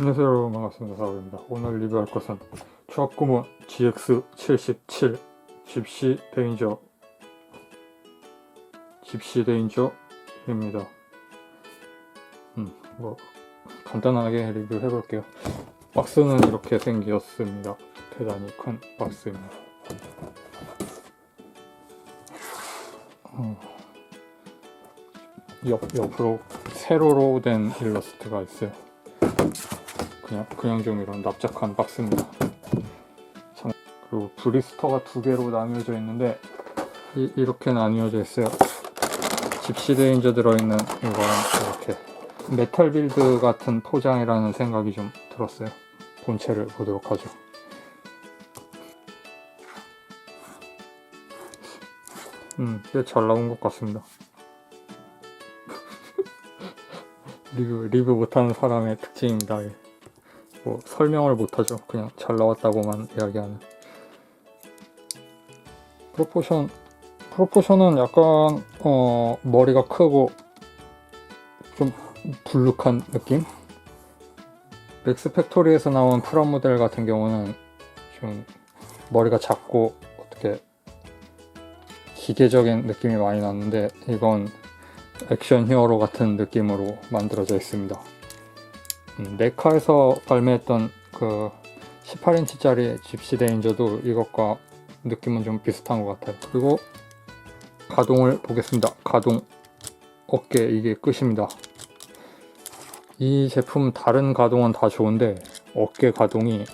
안녕하세요. 여러분 반갑습니다. 사울입니다. 오늘 리뷰할 것은 추악구문 GX77 집시 데인저 집시 데인저입니다. 음, 뭐 간단하게 리뷰해 볼게요. 박스는 이렇게 생겼습니다. 대단히 큰 박스입니다. 어, 옆, 옆으로 세로로 된 일러스트가 있어요 그냥 그냥 좀 이런 납작한 박스입니다. 참- 그리고 브리스터가 두 개로 나뉘어져 있는데 이, 이렇게 나뉘어져 있어요. 집시 데인저 들어있는 이거는 이렇게 메탈 빌드 같은 포장이라는 생각이 좀 들었어요. 본체를 보도록 하죠. 음, 꽤 잘 나온 것 같습니다. 리뷰, 리뷰 못하는 사람의 특징입니다. 예. 뭐 설명을 못하죠. 그냥 잘 나왔다고만 이야기하는. 프로포션, 프로포션은 약간 어, 머리가 크고 좀 불룩한 느낌? 맥스 팩토리에서 나온 프라모델 같은 경우는 좀 머리가 작고 어떻게 기계적인 느낌이 많이 났는데 이건 액션 히어로 같은 느낌으로 만들어져 있습니다. 음, 네카에서 발매했던 그 18인치짜리 집시 데인저도 이것과 느낌은 좀 비슷한 것 같아요. 그리고 가동을 보겠습니다. 가동 어깨 이게 끝입니다. 이 제품 다른 가동은 다 좋은데 어깨 가동이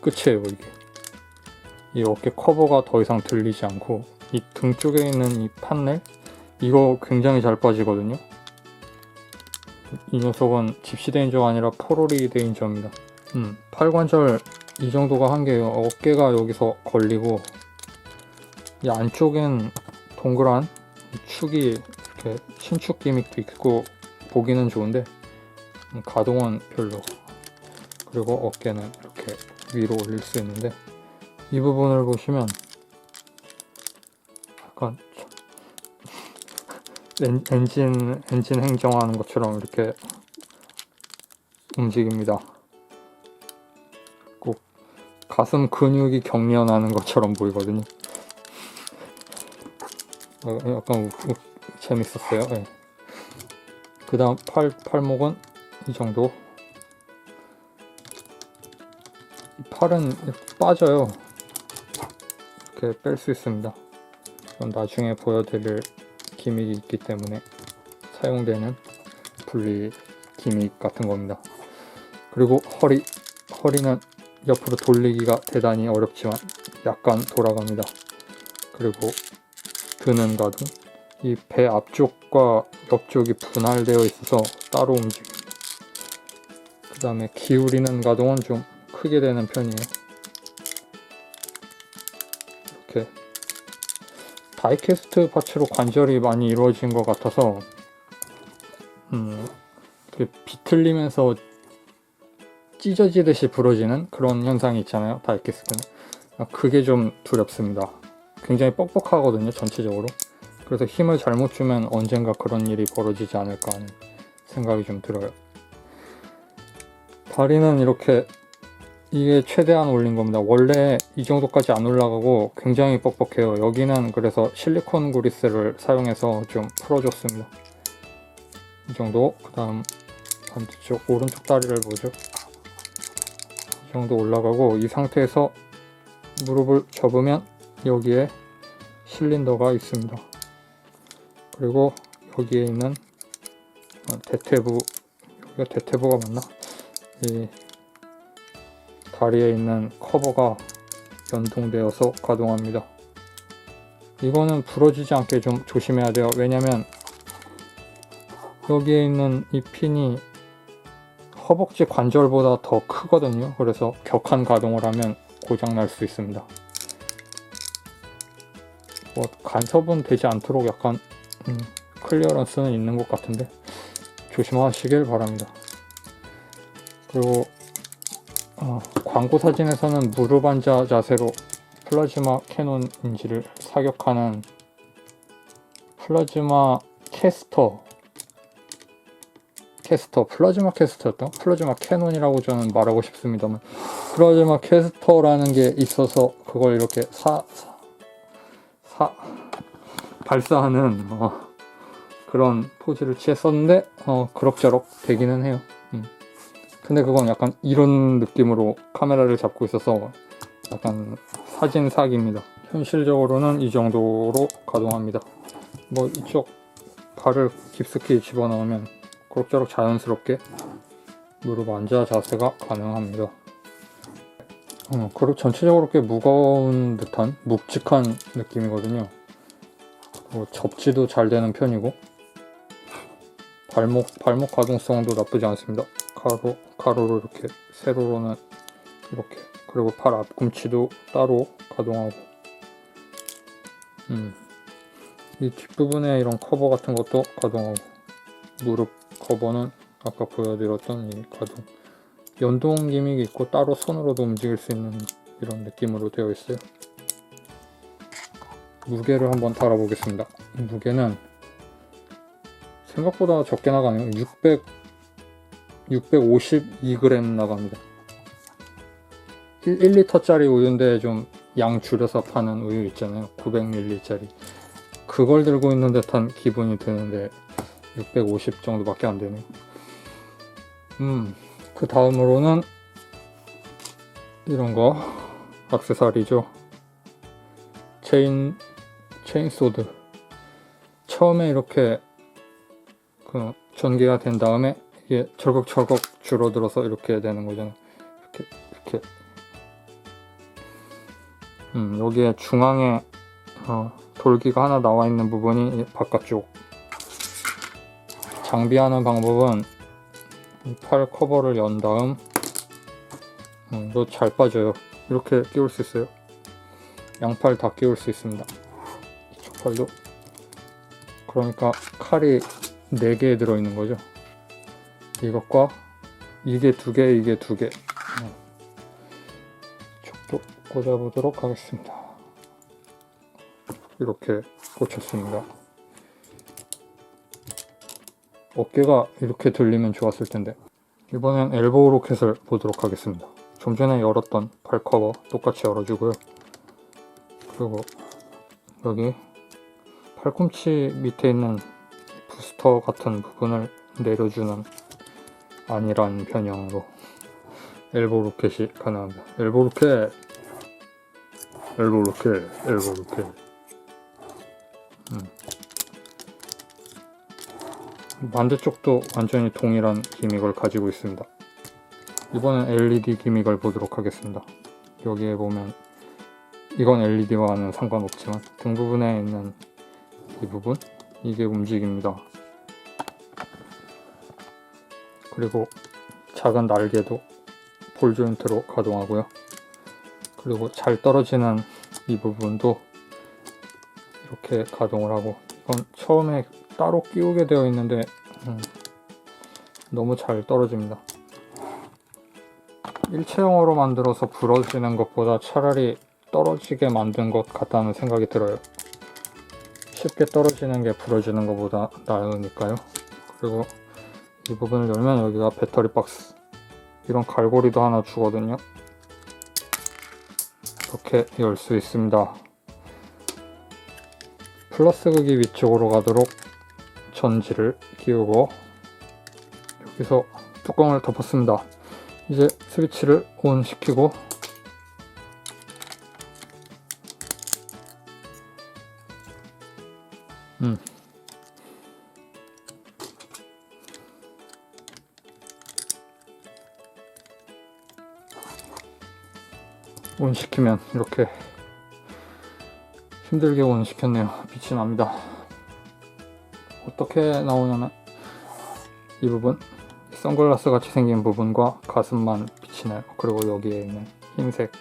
끝이에요 이게. 이 어깨 커버가 더 이상 들리지 않고 이 등 쪽에 있는 이 판넬 이거 굉장히 잘 빠지거든요. 이 녀석은 집시 데인저가 아니라 포로리 데인저입니다. 음, 팔관절 이 정도가 한계예요. 어깨가 여기서 걸리고 이 안쪽엔 동그란 이 축이 이렇게 신축 기믹도 있고 보기는 좋은데 음, 가동은 별로. 그리고 어깨는 이렇게 위로 올릴 수 있는데 이 부분을 보시면 약간 엔, 엔진 엔진 행정하는 것처럼 이렇게 움직입니다. 꼭 가슴 근육이 경련하는 것처럼 보이거든요. 어, 약간 우- 우- 재밌었어요. 예. 그다음 팔 팔목은 이 정도. 이 팔은 빠져요. 이렇게 뺄 수 있습니다. 나중에 보여드릴 기믹이 있기 때문에 사용되는 분리 기믹 같은 겁니다. 그리고 허리, 허리는 옆으로 돌리기가 대단히 어렵지만 약간 돌아갑니다. 그리고 드는 가동, 이 배 앞쪽과 옆쪽이 분할되어 있어서 따로 움직입니다. 그 다음에 기울이는 가동은 좀 크게 되는 편이에요. 다이캐스트 파츠로 관절이 많이 이루어진 것 같아서 음, 비틀리면서 찢어지듯이 부러지는 그런 현상이 있잖아요 다이캐스트는. 아, 그게 좀 두렵습니다. 굉장히 뻑뻑하거든요 전체적으로. 그래서 힘을 잘못 주면 언젠가 그런 일이 벌어지지 않을까 하는 생각이 좀 들어요. 다리는 이렇게 이게 최대한 올린 겁니다. 원래 이 정도까지 안 올라가고 굉장히 뻑뻑해요. 여기는 그래서 실리콘 그리스를 사용해서 좀 풀어줬습니다. 이 정도. 그 다음 반대쪽 오른쪽 다리를 보죠. 이 정도 올라가고 이 상태에서 무릎을 접으면 여기에 실린더가 있습니다. 그리고 여기에 있는 어, 대퇴부 여기가 대퇴부가 맞나? 이 다리에 있는 커버가 연동되어서 가동합니다. 이거는 부러지지 않게 좀 조심해야 돼요. 왜냐면 여기에 있는 이 핀이 허벅지 관절보다 더 크거든요. 그래서 격한 가동을 하면 고장 날 수 있습니다. 뭐 간섭은 되지 않도록 약간 음, 클리어런스는 있는 것 같은데 조심하시길 바랍니다. 그리고 어, 광고 사진에서는 무릎 앉아 자세로 플라즈마 캐논 인지를 사격하는 플라즈마 캐스터 캐스터, 플라즈마 캐스터였다? 플라즈마 캐논이라고 저는 말하고 싶습니다만 플라즈마 캐스터라는 게 있어서 그걸 이렇게 사, 사, 사 발사하는 어, 그런 포즈를 취했었는데 어, 그럭저럭 되기는 해요. 음. 근데 그건 약간 이런 느낌으로 카메라를 잡고 있어서 약간 사진 사기입니다. 현실적으로는 이 정도로 가동합니다. 뭐 이쪽 발을 깊숙이 집어넣으면 그럭저럭 자연스럽게 무릎 앉아 자세가 가능합니다. 어, 그리고 전체적으로 꽤 무거운 듯한 묵직한 느낌이거든요. 뭐 접지도 잘 되는 편이고 발목 발목 가동성도 나쁘지 않습니다. 가로 가로로 이렇게 세로로는 이렇게 그리고 팔 앞꿈치도 따로 가동하고. 음. 이 뒷부분에 이런 커버 같은 것도 가동하고. 무릎 커버는 아까 보여드렸던 이 가동. 연동 기믹이 있고 따로 손으로도 움직일 수 있는 이런 느낌으로 되어 있어요. 무게를 한번 달아보겠습니다. 무게는 생각보다 적게 나가네요. 600 652g 나갑니다 1, 1리터짜리 우유인데 좀 양 줄여서 파는 우유 있잖아요 900ml짜리 그걸 들고 있는 듯한 기분이 드는데 650 정도밖에 안 되네요. 음, 그 다음으로는 이런 거 액세서리죠. 체인 체인 소드. 처음에 이렇게 그 전개가 된 다음에 이게 철컥철컥 줄어들어서 이렇게 되는 거잖아요. 이렇게 이렇게. 음, 여기에 중앙에 어, 돌기가 하나 나와 있는 부분이 이 바깥쪽. 장비하는 방법은 이팔 커버를 연 다음 음, 이거 잘 빠져요. 이렇게 끼울 수 있어요. 양팔 다 끼울 수 있습니다. 이쪽 팔도. 그러니까 칼이 4개 들어있는 거죠 이것과 이게 두 개, 이게 두 개. 음. 이쪽도 꽂아보도록 하겠습니다. 이렇게 꽂혔습니다. 어깨가 이렇게 들리면 좋았을 텐데 이번엔 엘보우 로켓을 보도록 하겠습니다. 좀 전에 열었던 발 커버 똑같이 열어주고요. 그리고 여기 팔꿈치 밑에 있는 부스터 같은 부분을 내려주는 아니란 변형으로 엘보 로켓이 가능합니다. 엘보 로켓, 엘보 로켓, 엘보 로켓. 반대쪽도 완전히 동일한 기믹을 가지고 있습니다. 이번엔 LED 기믹을 보도록 하겠습니다. 여기에 보면 이건 LED와는 상관없지만 등 부분에 있는 이 부분 이게 움직입니다. 그리고 작은 날개도 볼 조인트로 가동하고요. 그리고 잘 떨어지는 이 부분도 이렇게 가동을 하고 이건 처음에 따로 끼우게 되어 있는데 음, 너무 잘 떨어집니다. 일체형으로 만들어서 부러지는 것보다 차라리 떨어지게 만든 것 같다는 생각이 들어요. 쉽게 떨어지는 게 부러지는 것보다 나으니까요. 그리고 이 부분을 열면 여기가 배터리 박스 이런 갈고리도 하나 주거든요. 이렇게 열 수 있습니다. 플러스 극이 위쪽으로 가도록 전지를 끼우고 여기서 뚜껑을 덮었습니다. 이제 스위치를 온 시키고 음. 온 시키면 이렇게 힘들게 온 시켰네요. 빛이 납니다. 어떻게 나오냐면 이 부분 선글라스 같이 생긴 부분과 가슴만 빛이 나요. 그리고 여기에 있는 흰색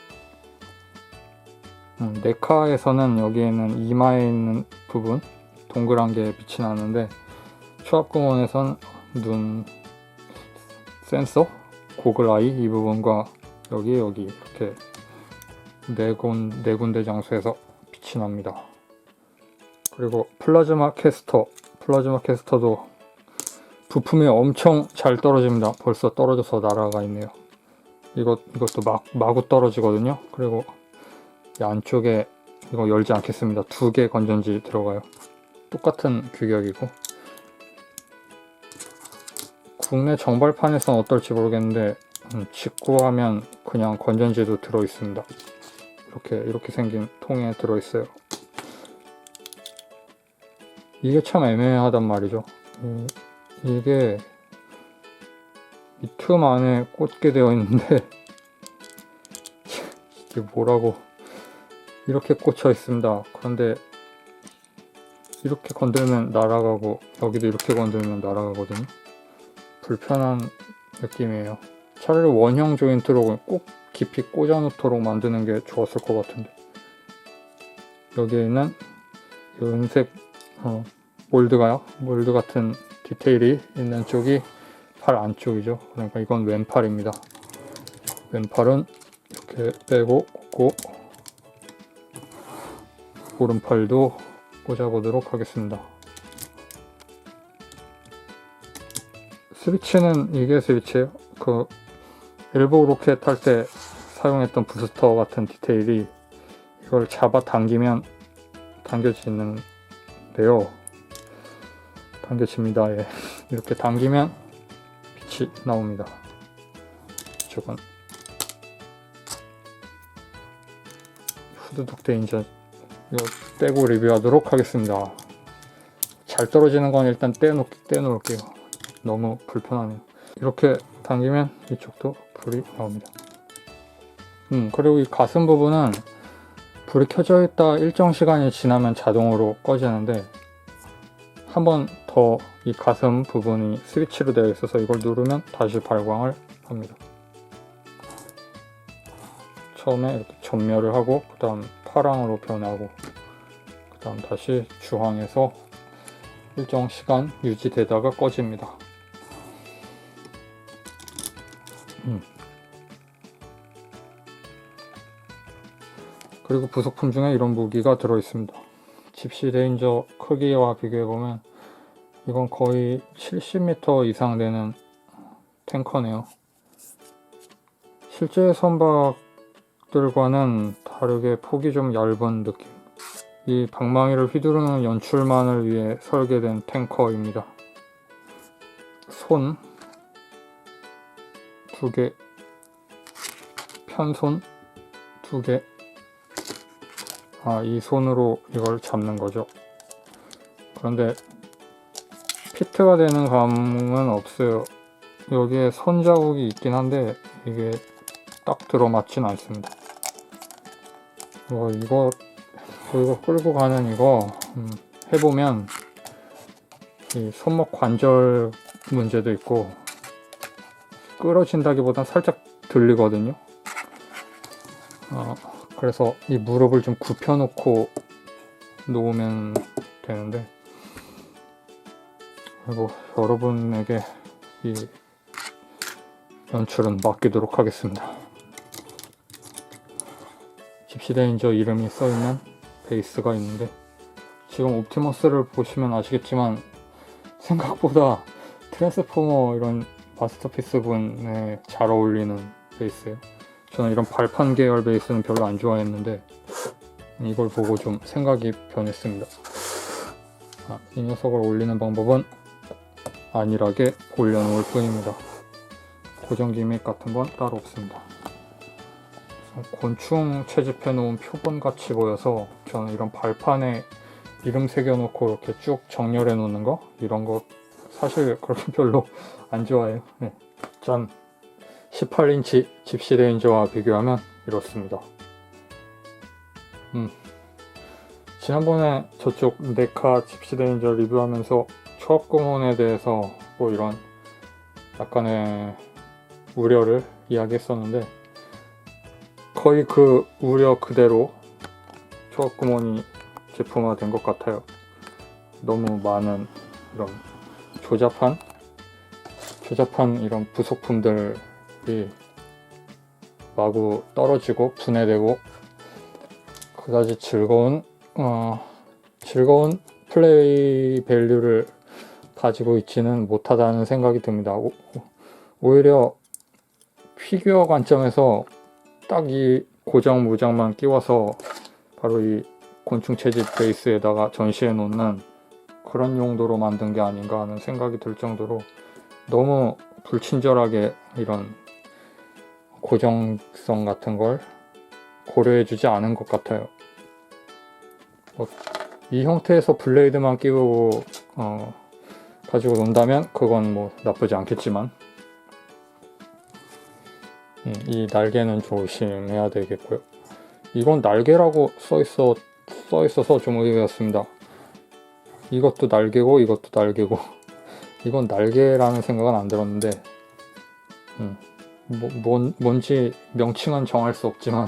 음, 네카에서는 여기에는 이마에 있는 부분 동그란 게 빛이 나는데 추압공원에선 눈 센서 고글 아이 이 부분과 여기 여기 이렇게 네, 군, 네 군데 장소에서 빛이 납니다. 그리고 플라즈마 캐스터 플라즈마 캐스터도 부품이 엄청 잘 떨어집니다. 벌써 떨어져서 날아가 있네요. 이것, 이것도 막, 마구 떨어지거든요. 그리고 이 안쪽에 이거 열지 않겠습니다. 두 개 건전지 들어가요. 똑같은 규격이고. 국내 정발판에선 어떨지 모르겠는데, 음, 직구하면 그냥 건전지도 들어 있습니다. 이렇게, 이렇게 생긴 통에 들어 있어요. 이게 참 애매하단 말이죠. 이- 이게 이 틈 안에 꽂게 되어 있는데 이게 뭐라고 이렇게 꽂혀 있습니다. 그런데 이렇게 건들면 날아가고 여기도 이렇게 건들면 날아가거든요. 불편한 느낌이에요. 차라리 원형 조인트로 꼭 깊이 꽂아 놓도록 만드는 게 좋았을 것 같은데 여기에는 이 은색 어, 몰드가요? 몰드 같은 디테일이 있는 쪽이 팔 안쪽이죠. 그러니까 이건 왼팔입니다. 왼팔은 이렇게 빼고 꽂고 오른팔도 꽂아보도록 하겠습니다. 스위치는 이게 스위치예요. 그 엘보 로켓 할 때 사용했던 부스터 같은 디테일이 이걸 잡아 당기면 당겨지는데요. 당겨집니다. 예. 이렇게 당기면 빛이 나옵니다. 이쪽은 후드독 대인자 이거 떼고 리뷰하도록 하겠습니다. 잘 떨어지는 건 일단 떼놓, 떼놓을게요. 너무 불편하네요. 이렇게 당기면 이쪽도 불이 나옵니다. 음, 그리고 이 가슴 부분은 불이 켜져 있다 일정 시간이 지나면 자동으로 꺼지는데 한 번 더 이 가슴 부분이 스위치로 되어 있어서 이걸 누르면 다시 발광을 합니다. 처음에 이렇게 전멸을 하고 그 다음 파랑으로 변하고 그 다음 다시 주황에서 일정 시간 유지되다가 꺼집니다. 그리고 부속품 중에 이런 무기가 들어 있습니다. 집시 레인저 크기와 비교해 보면 이건 거의 70m 이상 되는 탱커네요. 실제 선박들과는 다르게 폭이 좀 얇은 느낌. 이 방망이를 휘두르는 연출만을 위해 설계된 탱커입니다. 손 두 개, 편손 두 개. 아, 이 손으로 이걸 잡는 거죠. 그런데 피트가 되는 감은 없어요. 여기에 손 자국이 있긴 한데 이게 딱 들어맞진 않습니다. 뭐 이거 이거 끌고 가는 이거 음, 해보면 이 손목 관절 문제도 있고 끌어진다기보단 살짝 들리거든요. 어, 그래서 이 무릎을 좀 굽혀놓고 놓으면 되는데 그리고 여러분에게 이 연출은 맡기도록 하겠습니다. 집시레인저 이름이 써있는 베이스가 있는데 지금 옵티머스를 보시면 아시겠지만 생각보다 트랜스포머 이런 마스터피스 분에 잘 어울리는 베이스예요. 저는 이런 발판 계열 베이스는 별로 안 좋아했는데 이걸 보고 좀 생각이 변했습니다. 아, 이 녀석을 올리는 방법은 안일하게 올려놓을 뿐입니다. 고정 기믹 같은 건 따로 없습니다. 곤충 채집해 놓은 표본 같이 보여서 저는 이런 발판에 이름 새겨놓고 이렇게 쭉 정렬해 놓는 거 이런 거 사실 그렇게 별로 안 좋아해요. 네. 짠 18인치 집시 레인저와 비교하면 이렇습니다. 음. 지난번에 저쪽 네카 집시 레인저 리뷰하면서 초합공원에 대해서 뭐 이런 약간의 우려를 이야기했었는데 거의 그 우려 그대로 초합구몬이 제품화된 것 같아요. 너무 많은 이런 조잡한 조잡한 이런 부속품들 이 마구 떨어지고 분해되고 그다지 즐거운 어, 즐거운 플레이 밸류를 가지고 있지는 못하다는 생각이 듭니다. 오, 오히려 피규어 관점에서 딱 이 고정 무장만 끼워서 바로 이 곤충 채집 베이스에다가 전시해 놓는 그런 용도로 만든 게 아닌가 하는 생각이 들 정도로 너무 불친절하게 이런 고정성 같은 걸 고려해주지 않은 것 같아요. 뭐, 이 형태에서 블레이드만 끼우고 어, 가지고 논다면 그건 뭐 나쁘지 않겠지만 음, 이 날개는 조심해야 되겠고요. 이건 날개라고 써 있어 써 있어서 좀 의외였습니다. 이것도 날개고 이것도 날개고 이건 날개라는 생각은 안 들었는데 음, 뭐, 뭔, 뭔지 명칭은 정할 수 없지만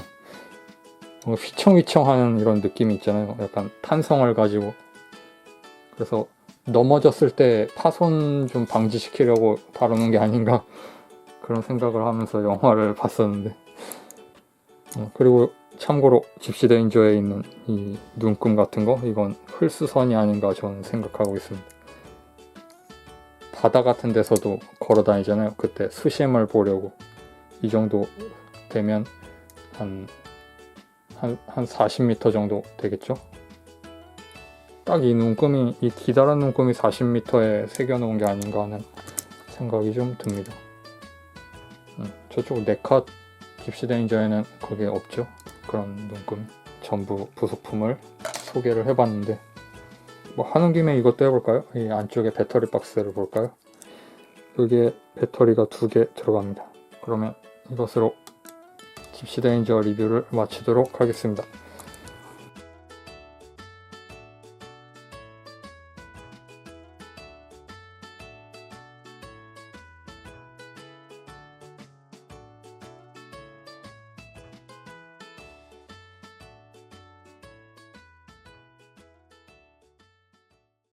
휘청휘청하는 이런 느낌이 있잖아요. 약간 탄성을 가지고 그래서 넘어졌을 때 파손 좀 방지시키려고 다루는 게 아닌가 그런 생각을 하면서 영화를 봤었는데 어, 그리고 참고로 집시 데인저에 있는 이 눈금 같은 거 이건 흙수선이 아닌가 저는 생각하고 있습니다. 바다 같은 데서도 걸어 다니잖아요. 그때 수심을 보려고 이 정도 되면 한, 한, 한 40m 정도 되겠죠? 딱 이 눈금이, 이 기다란 눈금이 40m에 새겨놓은 게 아닌가 하는 생각이 좀 듭니다. 음, 저쪽 네컷 집시 데인저에는 그게 없죠. 그런 눈금. 전부 부속품을 소개를 해봤는데, 뭐 하는 김에 이것도 해볼까요? 이 안쪽에 배터리 박스를 볼까요? 여기에 배터리가 두 개 들어갑니다. 그러면 이것으로 집시 데인저 리뷰를 마치도록 하겠습니다.